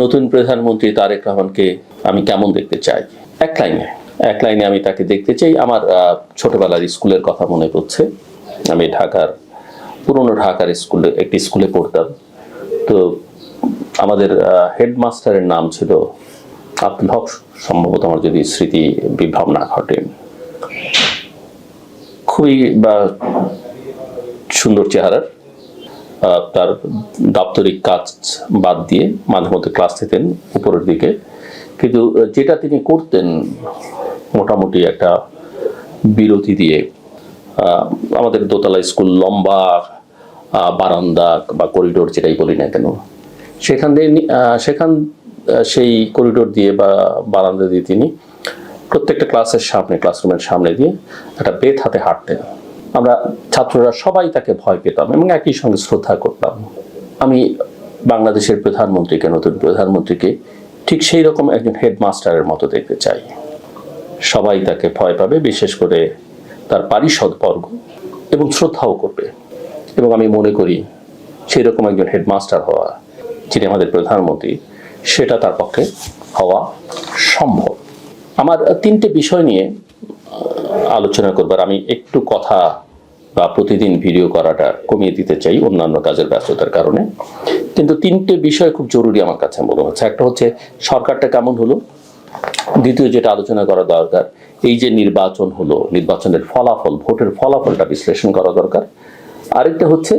নতুন প্রধানমন্ত্রী তারেক রহমানকে আমি কেমন দেখতে চাই? এক লাইনে। এক লাইনে আমি তাকে দেখতে চাই। আমার ছোটবেলার স্কুলের কথা মনে পড়ছে। আমি ঢাকার, পুরনো ঢাকার স্কুলে, একটি স্কুলে পড়তাম। তো আমাদের হেডমাস্টারের নাম ছিল আব্দুল হক। সম্ভবত আমার যদি স্মৃতি বিভ্রম না ঘটে। খুবই, বা, সুন্দর চেহারার। তার দাপ্তরিক কাজ বাদ দিয়ে মাঝে মধ্যে ক্লাস নিতেন উপরের দিকে। কিন্তু যেটা তিনি করতেন মোটামুটি একটা বিরতি দিয়ে আমাদের দোতলা স্কুল লম্বা বারান্দা বা করিডোর যেটাই বলি না কেন, সেখান দিয়ে সেখান সেই করিডোর দিয়ে বা বারান্দা দিয়ে তিনি প্রত্যেকটা ক্লাসের সামনে ক্লাসরুমের সামনে দিয়ে একটা বেত হাতে হাঁটতেন। আমরা ছাত্ররা সবাই তাকে ভয় পেতাম এবং একই সঙ্গে শ্রদ্ধা করতাম। আমি বাংলাদেশের প্রধানমন্ত্রীকে, নতুন প্রধানমন্ত্রীকে ঠিক সেই রকম একজন হেডমাস্টারের মতো দেখতে চাই। সবাই তাকে ভয় পাবে, বিশেষ করে তার পারিষদ বর্গ, এবং শ্রদ্ধাও করবে। এবং আমি মনে করি সেই রকম একজন হেডমাস্টার হওয়া, যিনি আমাদের প্রধানমন্ত্রী, সেটা তার পক্ষে হওয়া সম্ভব। আমার তিনটে বিষয় নিয়ে আলোচনা করবার আমি একটু কথা বা প্রতিদিন ভিডিও করাটা কমিয়ে দিতে চাই অন্যান্য কাজের ব্যস্ততার কারণে। কিন্তু তিনটে বিষয় খুব জরুরি আমার কাছে মনে হচ্ছে। একটা হচ্ছে, সরকারটা কেমন হলো? দ্বিতীয়, যেটা আলোচনা করা দরকার, এই যে নির্বাচন হলো, নির্বাচনের ফলাফল, ভোটের ফলাফলটা বিশ্লেষণ করা দরকার। আরেকটা হচ্ছে,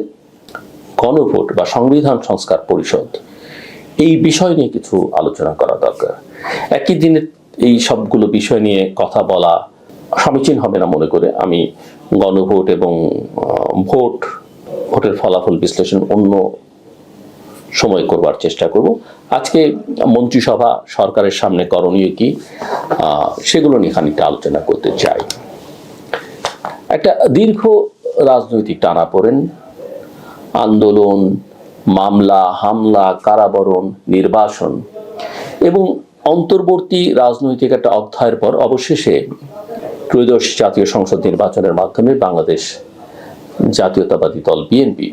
গণভোট বা সংবিধান সংস্কার পরিষদ, এই বিষয় নিয়ে কিছু আলোচনা করা দরকার। একই দিনে এই সবগুলো বিষয় নিয়ে কথা বলা সমীচীন হবে না মনে করে আমি গণভোট এবং ভোট, ভোটের ফলাফল বিশ্লেষণ অন্য সময় করবার চেষ্টা করব। আজকে মন্ত্রিসভা সরকারের সামনে করণীয় কি? সেগুলো নিয়ে খানিকটা আলোচনা করতে চাই। একটা দীর্ঘ রাজনৈতিক টানাপোড়েন, আন্দোলন, মামলা, হামলা, কারাবরণ, নির্বাসন এবং অন্তর্বর্তী রাজনৈতিক একটা অধ্যায়ের পর অবশেষে ত্রয়োদশ জাতীয় সংসদ নির্বাচনের মাধ্যমে বাংলাদেশ জাতীয়তাবাদী দল বিএনপি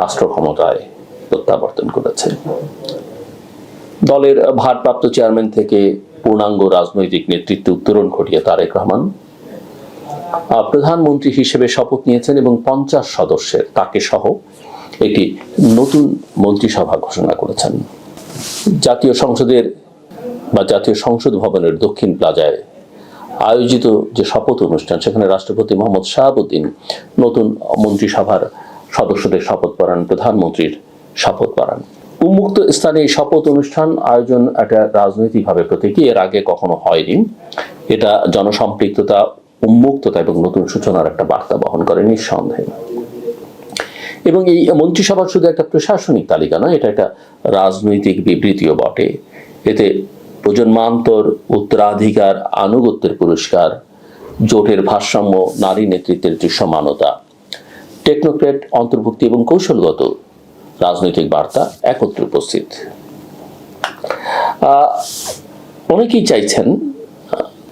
রাষ্ট্র ক্ষমতায় প্রত্যাবর্তন করেছে। দলের ভারপ্রাপ্ত চেয়ারম্যান থেকে পূর্ণাঙ্গ রাজনৈতিক নেতৃত্বে উত্তরণ ঘটিয়ে তারেক রহমান প্রধানমন্ত্রী হিসেবে শপথ নিয়েছেন এবং পঞ্চাশ সদস্যের তাকে সহ একটি নতুন মন্ত্রিসভা ঘোষণা করেছেন। জাতীয় সংসদের বা জাতীয় সংসদ ভবনের দক্ষিণ প্লাজায় আয়োজিত যে শপথ অনুষ্ঠান, সেখানে রাষ্ট্রপতি মোহাম্মদ শাহাবুদ্দিন নতুন মন্ত্রিসভার সদস্যদের শপথ পড়ান প্রধানমন্ত্রীর শপথ পড়ান উন্মুক্ত স্থানে শপথ অনুষ্ঠান আয়োজন একটা রাজনৈতিকভাবে প্রতীকী, এর আগে কখনো হয়নি। এটা জনসম্পৃক্ততা, উন্মুক্ততা এবং নতুন সূচনার একটা বার্তা বহন করে নিঃসন্দেহে। এবং এই মন্ত্রিসভার শুধু একটা প্রশাসনিক তালিকা নয়, এটা একটা রাজনৈতিক বিবৃতিও বটে। এতে প্রজন্মান্তর উত্তরাধিকার আনুগত্যের পুরস্কার, জোটের ভারসাম্য, নারী নেতৃত্বের দৃশ্যমানতা। টেকনোক্রেট অন্তর্ভুক্তি এবং কৌশলগত রাজনৈতিক বার্তা একত্রে উপস্থিত। অনেকেই চাইছেন,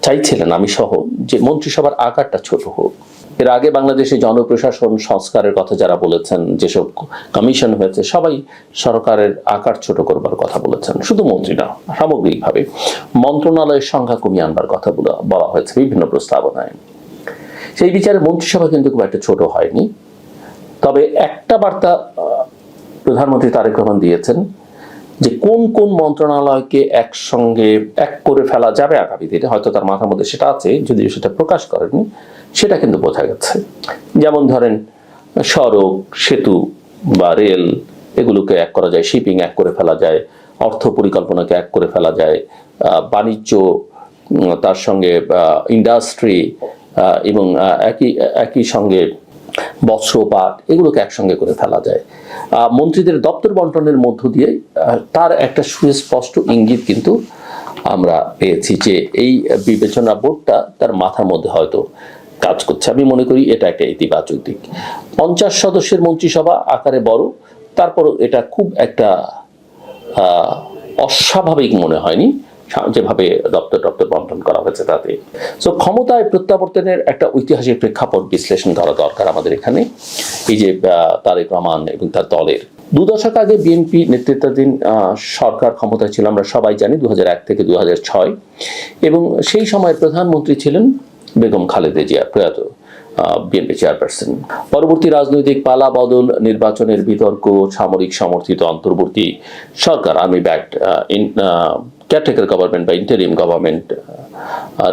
চাইছিলেন আমি সহ যে মন্ত্রিসভার আকারটা ছোট হোক। এর আগে বাংলাদেশে জনপ্রশাসন সংস্কারের কথা যারা বলেছেন, যেসব কমিশন হয়েছে, সবাই সরকারের আকার ছোট করবার কথা বলেছেন। শুধু মন্ত্রী না, সামগ্রিকভাবে মন্ত্রণালয়ের সংখ্যা কমিয়ে আনবার কথা বলা- হয়েছে বিভিন্ন প্রস্তাবনায়। সেই বিচারে মন্ত্রিসভা কিন্তু খুব একটা ছোট হয়নি। তবে একটা বার্তা প্রধানমন্ত্রী তারেক রহমান দিয়েছেন যে কোন কোন মন্ত্রণালয়কে একসঙ্গে এক করে ফেলা যাবে আগামী দিনে হয়তো তার মাথার মধ্যে সেটা আছে, যদিও সেটা প্রকাশ করেনি, সেটা কিন্তু বোঝা গেছে। যেমন ধরেন, সড়ক, সেতু বা রেল, এগুলোকে এক করা যায়, শিপিং এক করে ফেলা যায়, অর্থ পরিকল্পনাকে এক করে ফেলা যায় বাণিজ্য তার সঙ্গে ইন্ডাস্ট্রি এবং একই একই সঙ্গে বস্ত্রপাত এগুলোকে একসঙ্গে করে ফেলা যায়। মন্ত্রীদের দপ্তর বন্টনের মধ্য দিয়ে তার একটা সুস্পষ্ট ইঙ্গিত কিন্তু আমরা পেয়েছি যে এই বিবেচনা বোর্ডটা তার মাথার মধ্যে হয়তো কাজ করছে। আমি মনে করি এটা একটা ইতিবাচক দিক। পঞ্চাশ সদস্যের মন্ত্রিসভা আকারে বড়, তারপরও এটা খুব একটা অস্বাভাবিক মনে হয়নি। যেভাবে দপ্তর দপ্তর বন্টন করা হয়েছে তাতে। সো ক্ষমতায় প্রত্যাবর্তনের একটা ঐতিহাসিক প্রেক্ষাপট বিশ্লেষণ করা দরকার আমাদের এখানে। এই যে তারেক রহমান এবং তার দলের। দু দশক আগে বিএনপি নেতৃত্বাধীন সরকার ক্ষমতায় ছিল, আমরা সবাই জানি দু হাজার এক থেকে দু হাজার ছয়। এবং সেই সময় প্রধানমন্ত্রী ছিলেন বেগম খালেদা জিয়া, প্রয়াত বিএনপি চেয়ারপারসন। পরবর্তী রাজনৈতিক পালা, বদল, নির্বাচনের বিতর্ক, সামরিক সমর্থিত অন্তর্বর্তী সরকার, আর্মি ব্যাক্ট কেয়ারটেকার গভর্নমেন্ট বা ইন্টারিম গভর্নমেন্ট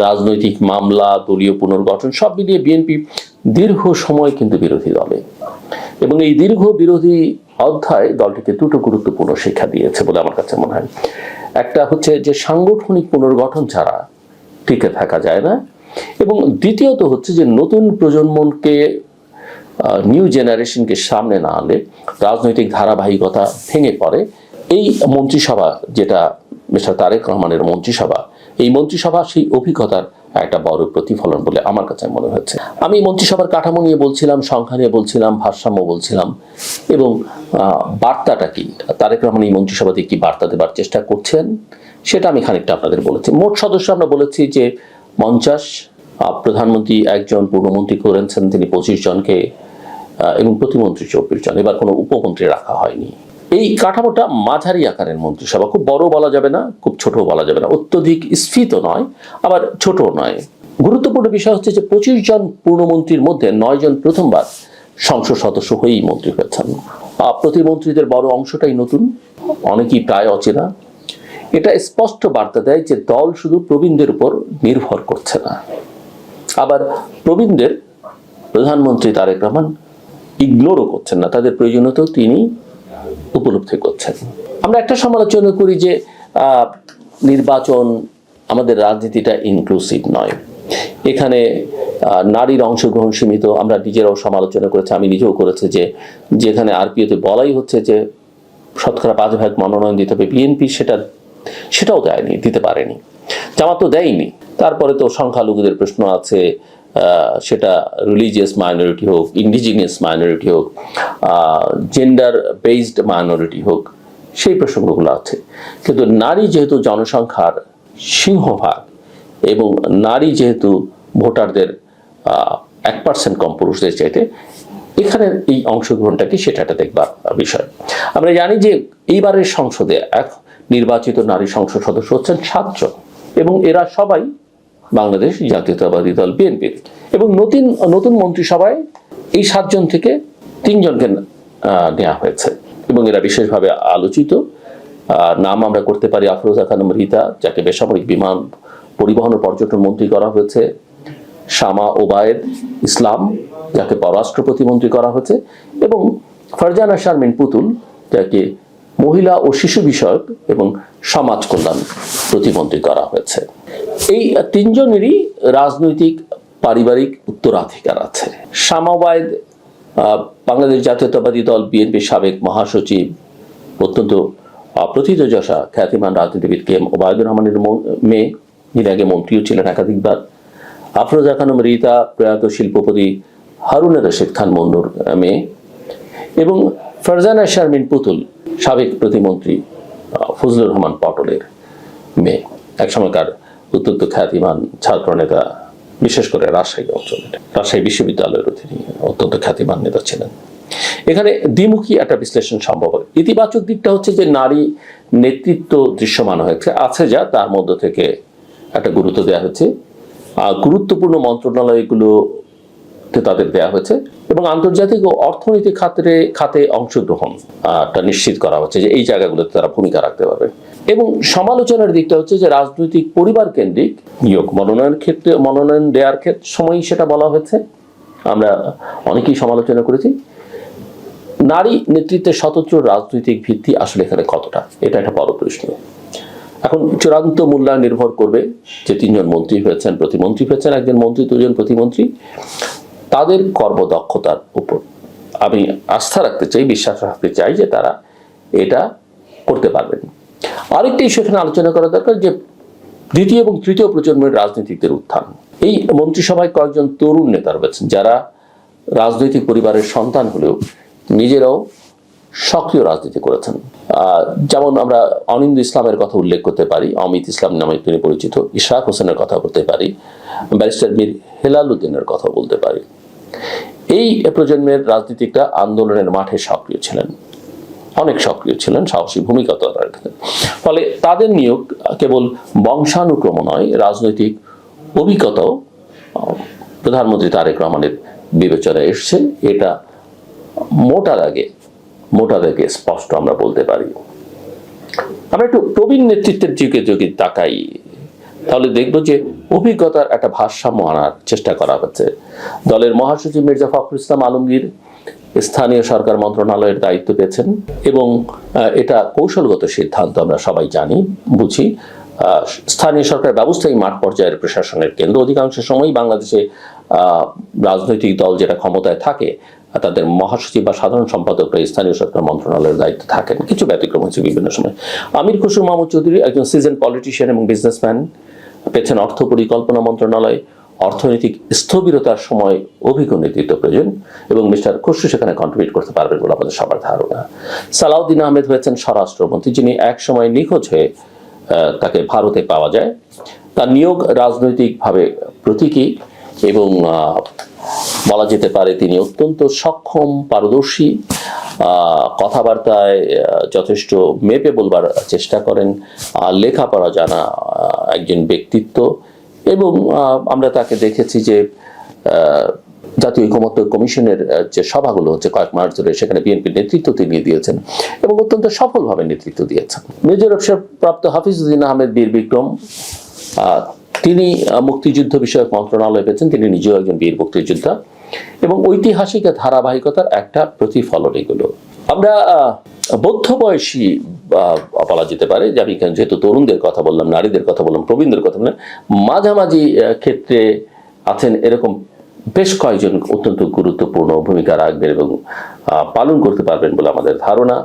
রাজনৈতিক মামলা, দলীয় পুনর্গঠন, সব মিলিয়ে বিএনপি দীর্ঘ সময় কিন্তু বিরোধী দলে। এবং এই দীর্ঘ বিরোধী অধ্যায় দলটিকে দুটো গুরুত্বপূর্ণ শিক্ষা দিয়েছে বলে আমার কাছে মনে হয়। একটা হচ্ছে যে সাংগঠনিক পুনর্গঠন ছাড়া টিকে থাকা যায় না। এবং দ্বিতীয়ত হচ্ছে যে নতুন প্রজন্মকে নিউ জেনারেশনকে সামনে না আনলে রাজনৈতিক ধারাবাহিকতা ভেঙে পড়ে। এই মন্ত্রিসভা যেটা মিস্টার তারেক রহমানের মন্ত্রিসভা। এই মন্ত্রিসভা সেই অভিজ্ঞতার একটা বড় প্রতিফলন বলে আমার কাছে মনে হচ্ছে আমি মন্ত্রিসভার কাঠামো নিয়ে বলছিলাম, সংখ্যা নিয়ে বলছিলাম, ভারসাম্য বলছিলাম এবং বার্তাটা কি? তারেক রহমান এই মন্ত্রিসভাতে কি বার্তা দেবার চেষ্টা করছেন? সেটা আমি খানিকটা আপনাদের বলেছি। মোট সদস্য আমরা বলেছি যে, পঞ্চাশ প্রধানমন্ত্রী একজন পূর্ণমন্ত্রী করেছেন, তিনি পঁচিশ জনকে এবং প্রতিমন্ত্রী চব্বিশ জন। এবার কোনো উপমন্ত্রী রাখা হয়নি। এই কাঠামোটা মাঝারি আকারের মন্ত্রিসভা। খুব বড় বলা যাবে না, খুব ছোট বলা যাবে না। অত্যধিক স্ফীত নয়, আবার ছোট নয়। গুরুত্বপূর্ণ বিষয় হচ্ছে যে পঁচিশ জন পূর্ণমন্ত্রীর মধ্যে নয় জন প্রথমবার সংসদ সদস্য হয়েই মন্ত্রী হয়েছেন। প্রতিমন্ত্রীদের বড় অংশটাই নতুন, অনেকেই প্রায় অচেনা। এটা স্পষ্ট বার্তা দেয় যে দল শুধু প্রবীণদের উপর নির্ভর করছে না। আবার প্রবীণদের প্রধানমন্ত্রী তারেক রহমান ইগনোরও করছেন না। তাদের প্রয়োজনীয়তাও তিনি উপলব্ধি করছেন। আমরা একটা সমালোচনা করি যে নির্বাচন আমাদের রাজনীতিটা ইনক্লুসিভ নয়। এখানে নারীর অংশগ্রহণ সীমিত। আমরা নিজেরাও সমালোচনা করেছি, আমি নিজেও করেছি যে, যেখানে আরপিওতে বলাই হচ্ছে যে, শতকরা পাঁচ ভাগ মনোনয়ন দিতে হবে বিএনপি সেটা, সেটাও দেয়নি, দিতে পারেনি। জামাত তো দেয়নি। তারপরে তো সংখ্যালঘুদের প্রশ্ন আছে সেটা রিলিজিয়াস মাইনরিটি হোক ইন্ডিজিনিয়াস মাইনরিটি হোক জেন্ডার বেসড মাইনরিটি হোক, সেই প্রসঙ্গগুলো আছে। কিন্তু নারী যেহেতু জনসংখ্যার সিংহভাগ এবং নারী যেহেতু ভোটারদের এক পার্সেন্ট কম পুরুষদের চাইতে এখানে এই অংশগ্রহণটা কি সেটা একটা দেখবার বিষয়। আমরা জানি যে এইবারের সংসদে এক নির্বাচিত নারী সংসদ সদস্য হচ্ছেন সাতজন এবং এরা সবাই বাংলাদেশ জাতীয়তাবাদী দল বিএনপির এবং নতুন নতুন মন্ত্রিসভায় এই সাতজন থেকে তিনজনকে নেওয়া হয়েছে। এবং এরা বিশেষভাবে আলোচিত। নাম আমরা করতে পারি আফরোজা খানম রিতা, যাকে বেসামরিক বিমান পরিবহন ও পর্যটন মন্ত্রী করা হয়েছে। শামা ওবায়েদ ইসলাম, যাকে পররাষ্ট্র প্রতিমন্ত্রী করা হয়েছে। এবং ফারজানা শারমিন পুতুল, যাকে মহিলা ও শিশু বিষয়ক এবং সমাজ কল্যাণ প্রতিমন্ত্রী করা হয়েছে। এই তিনজনেরই রাজনৈতিক, পারিবারিক উত্তরাধিকার আছে। শামা ওবায়েদ বাংলাদেশ জাতীয়তাবাদী দল, বিএনপির সাবেক মহাসচিব, অত্যন্ত প্রথিতযশা খ্যাতিমান রাজনীতিবিদ কে এম ওবায়দুর রহমানের মেয়ে। যিনি আগে মন্ত্রীও ছিলেন একাধিকবার। আফরোজা খানম, রিতা প্রয়াত শিল্পপতি হারুন রশিদ খান মন্নুর মেয়ে। এবং ফারজানা শারমিন পুতুল সাবেক প্রতিমন্ত্রী ফজলুর রহমান পটলের মেয়ে। এক সময়কার অত্যন্ত খ্যাতিমান ছাত্র নেতা বিশেষ করে রাজশাহী অঞ্চলের, রাজশাহী বিশ্ববিদ্যালয়ের অধীনে অত্যন্ত খ্যাতিমান নেতা ছিলেন। এখানে দ্বিমুখী একটা বিশ্লেষণ সম্ভব হয় ইতিবাচক দিকটা হচ্ছে যে নারী নেতৃত্ব দৃশ্যমান হয়েছে, আছে যা, তার মধ্য থেকে একটা গুরুত্ব দেওয়া আর গুরুত্বপূর্ণ মন্ত্রণালয়গুলো তাদের দেওয়া হয়েছে এবং আন্তর্জাতিক ও অর্থনৈতিক খাতে খাতে অংশগ্রহণ আহ, টা নিশ্চিত করা হচ্ছে যে এই জায়গাগুলোতে তারা ভূমিকা রাখতে পারবে। এবং সমালোচনার দিকটা হচ্ছে যে রাজনৈতিক পরিবার কেন্দ্রিক নিয়োগ মনোনয়ন ক্ষেত্রে মনোনয়ন দেওয়ার ক্ষেত্রে সময়ই সেটা বলা হয়েছে। আমরা অনেকেই সমালোচনা করেছি। নারী নেতৃত্বের স্বতন্ত্র রাজনৈতিক ভিত্তি আসলে এখানে কতটা? এটা একটা বড় প্রশ্ন। এখন চূড়ান্ত মূল্যায়ন নির্ভর করবে যে তিনজন মন্ত্রী হয়েছেন প্রতিমন্ত্রী হয়েছেন একজন মন্ত্রী দুজন প্রতিমন্ত্রী। তাদের কর্মদক্ষতার উপর। আমি আস্থা রাখতে চাই, বিশ্বাস রাখতে চাই যে তারা এটা করতে পারবেন। আরেকটি ইস্যু এখানে আলোচনা করা দরকার যে দ্বিতীয় এবং তৃতীয় প্রজন্মের রাজনীতিকদের উত্থান। এই মন্ত্রিসভায় কয়েকজন তরুণ নেতা রয়েছেন, যারা রাজনৈতিক পরিবারের সন্তান হলেও নিজেরাও সক্রিয় রাজনীতি করেছেন। যেমন আমরা অনিন্দ ইসলামের কথা উল্লেখ করতে পারি, অমিত ইসলাম নামে তিনি পরিচিত, ইশরাক হোসেনের কথা বলতে পারি, ব্যারিস্টার মীর হেলাল উদ্দিনের কথা বলতে পারি। এই প্রজন্মের রাজনীতিকরা আন্দোলনের মাঠে সক্রিয় ছিলেন। অনেক সক্রিয় ছিলেন, সাহসী ভূমিকা তারা রেখেছেন। ফলে তাদের নিয়োগ কেবল বংশানুক্রম নয়, রাজনৈতিক অভিজ্ঞতাও প্রধানমন্ত্রী তারেক রহমানের বিবেচনায় এসছে। এটা মোটা দাগে মোটা দাগে স্পষ্ট আমরা বলতে পারি। আমরা একটু প্রবীণ নেতৃত্বের যুগে যদি তাকাই তাহলে দেখব যে অভিজ্ঞতার একটা ভারসাম্য আনার চেষ্টা করা হচ্ছে। দলের মহাসচিব মির্জা ফখরুল ইসলাম আলমগীর স্থানীয় সরকার মন্ত্রণালয়ের দায়িত্ব পেয়েছেন এবং এটা কৌশলগত সিদ্ধান্ত আমরা সবাই জানি, বুঝি। স্থানীয় সরকার ব্যবস্থাই মাঠ পর্যায়ের প্রশাসনের কেন্দ্র। অধিকাংশ সময়ই বাংলাদেশে রাজনৈতিক দল যেটা ক্ষমতায় থাকে, তাদের মহাসচিব বা সাধারণ সম্পাদকরা স্থানীয় সরকার মন্ত্রণালয়ের দায়িত্ব থাকেন। কিছু ব্যতিক্রম হয়েছে বিভিন্ন সময়। আমির খসরু মাহমুদ চৌধুরী একজন সিজন পলিটিশিয়ান এবং বিজনেসম্যান পেয়েছেন অর্থ পরিকল্পনা মন্ত্রণালয়, অর্থনৈতিক স্থবিরতার সময় অভিজ্ঞ নেতৃত্ব প্রয়োজন এবং মিস্টার খসরু সেখানে কন্ট্রিবিউট করতে পারবেন বলে আমাদের সবার ধারণা। সালাউদ্দিন আহমেদ হয়েছেন স্বরাষ্ট্রমন্ত্রী, যিনি এক সময় নিখোঁজ হয়ে তাকে ভারতে পাওয়া যায়। তার নিয়োগ রাজনৈতিকভাবে প্রতীকী এবং বলা যেতে পারে তিনি অত্যন্ত সক্ষম, পারদর্শী। কথাবার্তায় যথেষ্ট মেপে বলবার চেষ্টা করেন। লেখাপড়া জানা একজন ব্যক্তিত্ব। এবং আমরা তাকে দেখেছি যে জাতীয় ঐকমত্য কমিশনের যে সভাগুলো হচ্ছে কয়েক মাস ধরে, সেখানে বিএনপির নেতৃত্ব তিনি দিয়েছেন এবং অত্যন্ত সফলভাবে নেতৃত্ব দিয়েছেন। মেজর অফিসার প্রাপ্ত হাফিজুদ্দিন আহমেদ বীর বিক্রম তিনি মুক্তিযুদ্ধ বিষয়ক মন্ত্রণালয় পেয়েছেন। তিনি নিজেও একজন বীর মুক্তিযোদ্ধা। এবং ঐতিহাসিক ধারাবাহিকতার একটা প্রতিফলন এগুলো। আমরা বৌদ্ধ বয়সী বলা যেতে পারে যে আমি যেহেতু তরুণদের কথা বললাম, নারীদের কথা বললাম, প্রবীণদের কথা বললাম, মাঝামাঝি ক্ষেত্রে আছেন এরকম বেশ কয়েকজন অত্যন্ত গুরুত্বপূর্ণ ভূমিকা রাখবেন এবং পালন করতে পারবেন বলে আমাদের ধারণা।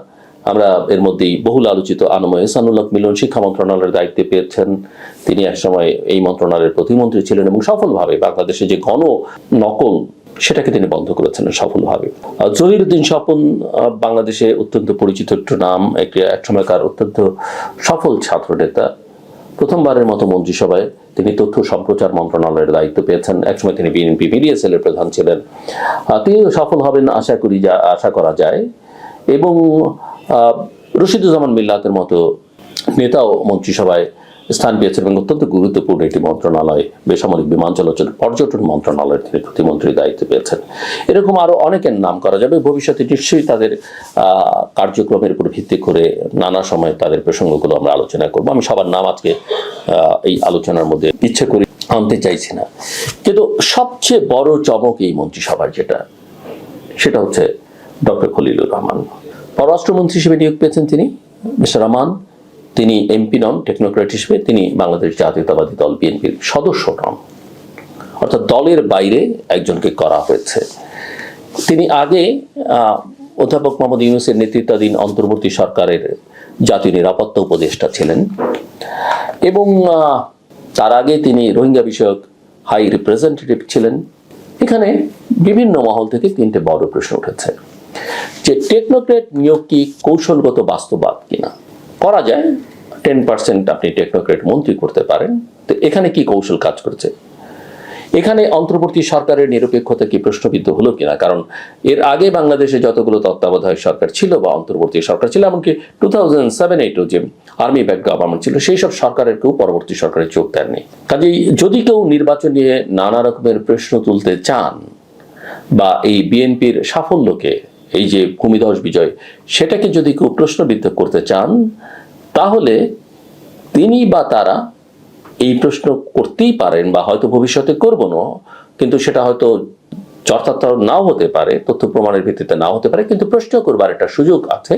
আমরা এর মধ্যেই বহুল আলোচিত আনময় এসানুল্লাহ মিলন শিক্ষা মন্ত্রণালয়ের দায়িত্বে পেয়েছেন। তিনি একসময় এই মন্ত্রণালয়ের প্রতিমন্ত্রী ছিলেন এবং সফলভাবে বাংলাদেশে যে ঘন নকল সেটাকে তিনি বন্ধ করেছেন সফলভাবে। আহ, জহিরুদ্দিন স্বপন বাংলাদেশে অত্যন্ত পরিচিত একটু নাম একটি এক সময়কার অত্যন্ত সফল ছাত্র নেতা প্রথমবারের মতো মন্ত্রিসভায় তিনি তথ্য সম্প্রচার মন্ত্রণালয়ের দায়িত্ব পেয়েছেন। একসময় তিনি বিএনপি মিডিয়া সেলের প্রধান ছিলেন। তিনিও সফল হবেন আশা করি যা আশা করা যায়। এবং রশিদুজ্জামান মিল্লাতের মতো নেতাও মন্ত্রিসভায় স্থান পেয়েছেন এবং অত্যন্ত গুরুত্বপূর্ণ একটি মন্ত্রণালয়, বেসামরিক বিমান চলাচল, পর্যটন মন্ত্রণালয়ের তিনি প্রতিমন্ত্রীর দায়িত্ব পেয়েছেন। এরকম আরও অনেকের নাম করা যাবে। ভবিষ্যতে নিশ্চয়ই তাদের কার্যক্রমের উপর ভিত্তি করে নানা সময় তাদের প্রসঙ্গগুলো আমরা আলোচনা করব। আমি সবার নাম আজকে এই আলোচনার মধ্যে ইচ্ছে করি আনতে চাইছি না। কিন্তু সবচেয়ে বড় চমক এই মন্ত্রিসভার যেটা, সেটা হচ্ছে ডক্টর খলিলুর রহমান। পররাষ্ট্রমন্ত্রী হিসেবে নিয়োগ পেয়েছেন তিনি, মিস্টার রহমান। তিনি এমপি নন টেকনোক্রেট হিসেবে তিনি বাংলাদেশ জাতীয়তাবাদী দল বিএনপির সদস্য নন। অর্থাৎ দলের বাইরে একজনকে করা হয়েছে। তিনি আগে অধ্যাপক মোহাম্মদ ইউনুসের নেতৃত্বাধীন অন্তর্বর্তী সরকারের জাতীয় নিরাপত্তা উপদেষ্টা ছিলেন এবং তার আগে তিনি রোহিঙ্গা বিষয়ক হাই রিপ্রেজেন্টেটিভ ছিলেন। এখানে বিভিন্ন মহল থেকে তিনটে বড় প্রশ্ন উঠেছে যে টেকনোক্রেট নিয়োগ কি কৌশলগত বাস্তবাদ কিনা? করা যায়। টেন পার্সেন্ট আপনি টেকনোক্রেট মন্ত্রী করতে পারেন। তো এখানে কি কৌশল কাজ করছে? এখানে অন্তর্বর্তী সরকারের নিরপেক্ষতা কি প্রশ্নবিদ্ধ হলো কিনা? কারণ এর আগে বাংলাদেশে যতগুলো তত্ত্বাবধায়ক সরকার ছিল বা অন্তর্বর্তী সরকার ছিল, এমনকি টু থাউজেন্ড সেভেন এইটও যে আর্মি ব্যাক গভর্নমেন্ট ছিল, সেই সব সরকারের কেউ পরবর্তী সরকারে যোগ দেননি। কাজেই যদি কেউ নির্বাচন নিয়ে নানা রকমের প্রশ্ন তুলতে চান বা এই বিএনপির সাফল্যকে এই যে ভূমিধস বিজয়, সেটাকে যদি কেউ প্রশ্নবিদ্ধ করতে চান, তাহলে তিনি বা তারা এই প্রশ্ন করতেই পারেন বা হয়তো ভবিষ্যতে করব না, কিন্তু সেটা হয়তো যথার্থ নাও হতে পারে, তথ্য প্রমাণের ভিত্তিতে নাও হতে পারে, কিন্তু প্রশ্ন করবার একটা সুযোগ আছে।